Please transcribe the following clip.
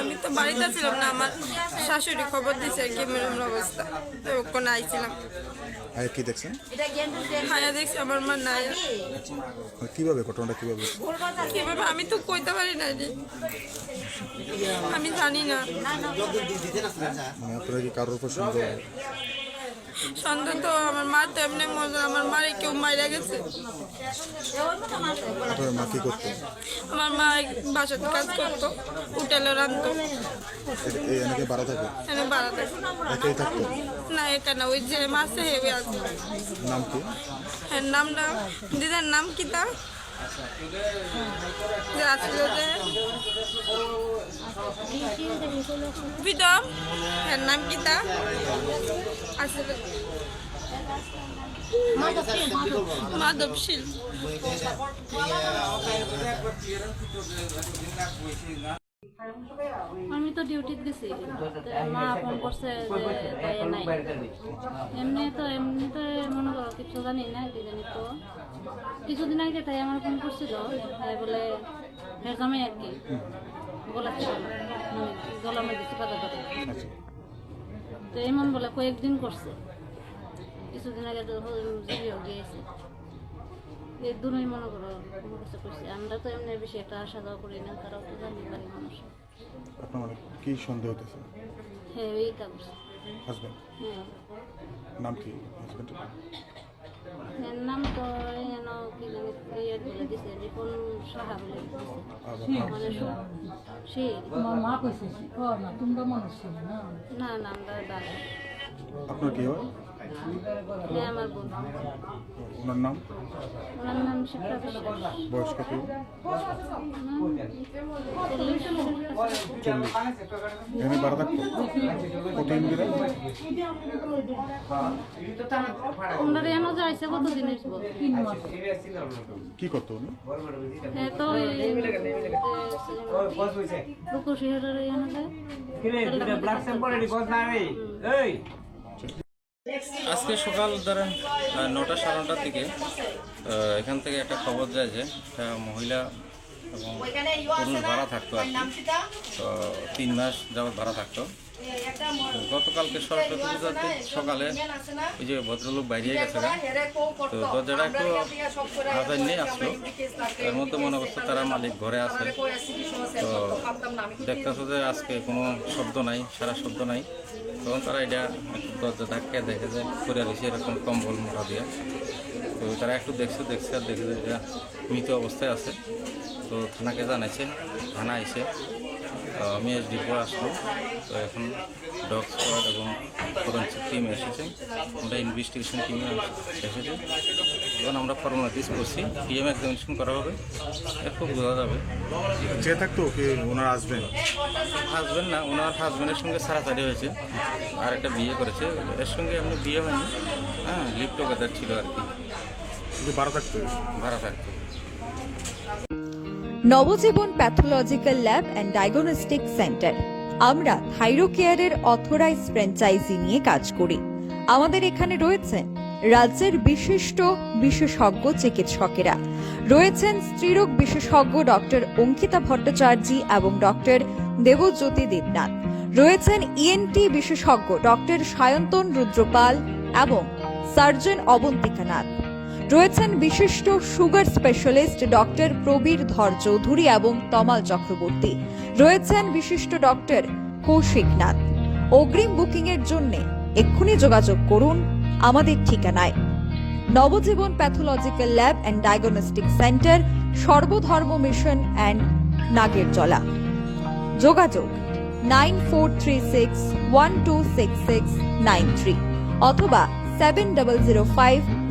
আমি তো বাড়িতে ছিলাম না আমার শাশুড়ি খবর দিছে কি মেরুম অবস্থা। তো ওখানে আইছিলাম। আর কি দেখছেন? হায়া দেখছি আমার মা নাই। কীভাবে ঘটনাটা কীভাবে? কীভাবে আমি তো কইতে পারি না রে। আমি জানি না। মানে আপনারা কি কারোর উপর সন্দেহ? সন্তান তো আমার মা তো এমনি মজা আমার মারে কেউ মাইরা গেছে। আপনার মা কি করতো? আমার মা বাসার কাজ করতো হোটেলে এই এনেকে বাড়া থাকে? এনে একাই থাকতো? না এটা না ওই যে মাসে হেবে আছে। নাম কি? হ্যাঁ নামটা দিদার নাম কি তা নাম কি তা আছিল মাধবশীল আমি তো ডিউটিতে গেছি মা ফোন করছে যে নাই। এমনি তো এমনি তো জানি না কি জানি তো। কিছুদিন আগে তাই আমার ফোন করছিল তাই বলে ফের জামে আর কি। গলা গলা মধ্যে চিপা ধরে। আচ্ছা। তো এমন বলে কয়েকদিন করছে। কিছুদিন আগে তো গিয়েছে এই দুটোই মনে করো কোনো কিছু করছে। আমরা তো এমনি বেশি একটা আসা যাওয়া করি না তারাও তো জানি পারি মানুষ। আপনার মানে কি সন্দেহ হতেছে হ্যাঁ এই কাগজ হাজব্যান্ড হ্যাঁ নাম কি হাজব্যান্ডের এর নাম তো যেন কি জানি ইয়ে বলে দিছে রিপন সাহা বলে দিছে মানে সু- সে তোমার মা কইছে না তোমরা মানুষ না না না আমরা দাদা আপনার কি হয় আমার ওনার নাম? ওনার নাম বিশ্বাস। বয়স কত? এখানে বাড়া থাকতো? কত ইন্দিরা তোমরা এন যাইছে কত দিন হইব কি করতো উনি? হ্যাঁ তো রুকুশি হেরার এন যায় আজকে সকাল ধরেন নটা সাড়ে নটার দিকে এখান থেকে একটা খবর যায় যে, একটা মহিলা এবং পুরুষ ভাড়া থাকতো আর তো তিন মাস যাবৎ ভাড়া থাকতো। গতকালকে সরস্বতী দিন সকালে ওই যে ভদ্রলোক বাইরে গেছে। তো দরজাটা একটু হাজার নিয়ে আসলো। এর মধ্যে মনে করছে তারা মালিক ঘরে আছে। তো দেখতেছে যে আজকে কোনো শব্দ নাই, সারা শব্দ নাই। তখন তারা এটা দরজা ধাক্কা দেখে যে করে রয়েছে এরকম কম্বল মোটা দিয়ে। তো তারা একটু দেখছে দেখছে আর দেখে যে এটা মৃত অবস্থায় আছে। তো থানাকে জানাইছে থানা এসে আমি এস ডিপো আসলো তো এখন ডগ স্কোয়াড এবং ফরেন্সিক টিম এসেছে। আমরা ইনভেস্টিগেশন টিমে এসেছে। এখন আমরা ফর্মালিটিস করছি। পিএম এক্সামিনেশন করা হবে। এরপর বোঝা যাবে। যে থাকতো কি ওনার হাজব্যান্ড হাজব্যান্ড না ওনার হাজব্যান্ডের সঙ্গে সারাসারি হয়েছে। আর একটা বিয়ে করেছে। এর সঙ্গে এমনি বিয়ে হয়নি। হ্যাঁ লিভ টুগেদার ছিল আর কি। ভাড়া থাকতো ভাড়া থাকতো Nabajiban pathological lab and diagnostic centre. আমরা থাইরোকেয়ারের অথরাইজ ফ্র্যাঞ্চাইজি নিয়ে কাজ করি। আমাদের এখানে রয়েছেন রাজ্যের বিশিষ্ট বিশেষজ্ঞ চিকিৎসকেরা। রয়েছেন স্ত্রীরোগ বিশেষজ্ঞ ডক্টর অঙ্কিতা ভট্টাচার্য এবং ডক্টর দেবজ্যোতি দেবনাথ। রয়েছেন ইএনটি বিশেষজ্ঞ ডক্টর সায়ন্তন রুদ্রপাল এবং সার্জন অবন্তিকা নাথ রয়েছেন বিশিষ্ট সুগার স্পেশালিস্ট ডক্টর প্রবীর ধর চৌধুরী এবং তমাল চক্রবর্তী। রয়েছেন বিশিষ্ট ডক্টর কৌশিক নাথ। অগ্রিম বুকিং এর জন্য এক্ষুনি যোগাযোগ করুন আমাদের ঠিকানায়। Nabajiban pathological lab and diagnostic centre, Sarbadharma mission and Nagerjala. যোগাযোগ nine four three six one two six six nine three অথবা সেভেন ডবল জিরো ফাইভ